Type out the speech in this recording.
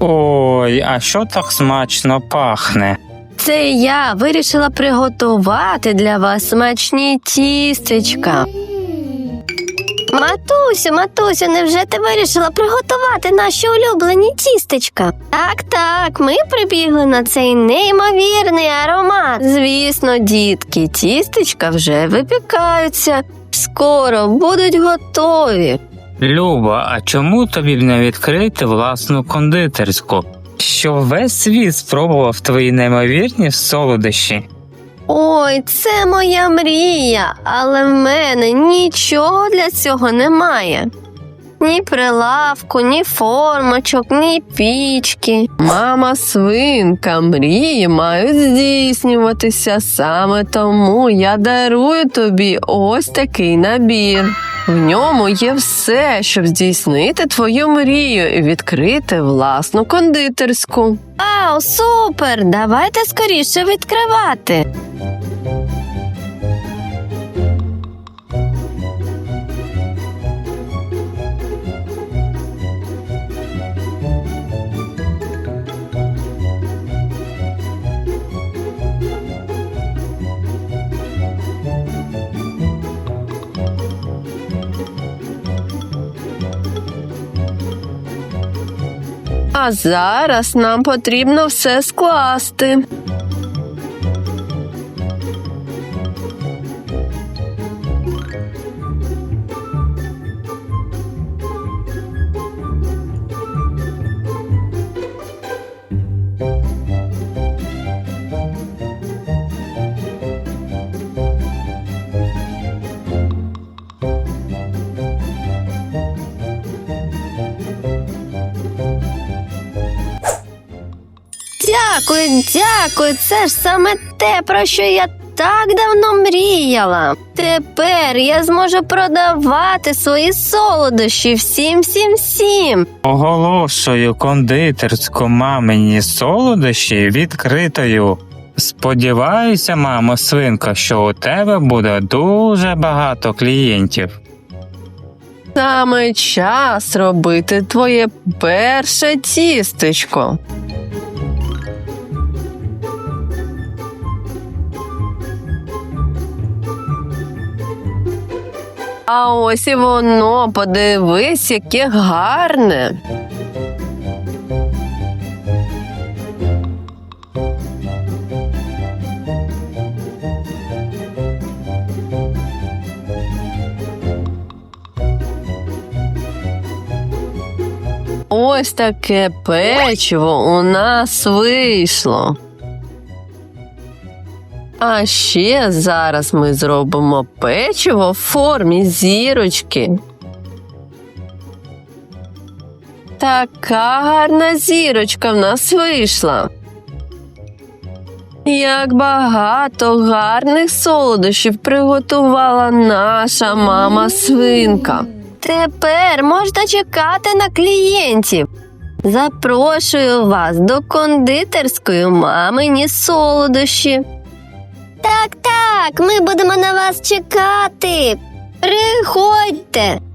Ой, а що так смачно пахне? Це я вирішила приготувати для вас смачні тістечка. Матусю, матусю, невже ти вирішила приготувати наші улюблені тістечка? Так, так, ми прибігли на цей неймовірний аромат. Звісно, дітки, тістечка вже випікаються. Скоро будуть готові. Люба, а чому тобі б не відкрити власну кондитерську? Що весь світ спробував твої неймовірні солодощі? Ой, це моя мрія, але в мене нічого для цього немає. Ні прилавку, ні формочок, ні пічки. Мама свинка, мрії мають здійснюватися. Саме тому я дарую тобі ось такий набір. В ньому є все, щоб здійснити твою мрію і відкрити власну кондитерську. Вау, супер! Давайте скоріше відкривати. А зараз нам потрібно все скласти. Дякую, дякую. Це ж саме те, про що я так давно мріяла. Тепер я зможу продавати свої солодощі всім, всім, всім. Оголошую кондитерську мамині солодощі відкритою. Сподіваюся, мамо свинко, що у тебе буде дуже багато клієнтів. Саме час робити твоє перше тістечко. А ось і воно, подивись, яке гарне. Ось таке печиво у нас вийшло. А ще зараз ми зробимо печиво в формі зірочки. Така гарна зірочка в нас вийшла. Як багато гарних солодощів приготувала наша мама свинка. Тепер можна чекати на клієнтів. Запрошую вас до кондитерської мамині солодощі. Так, так, ми будемо на вас чекати. Приходьте.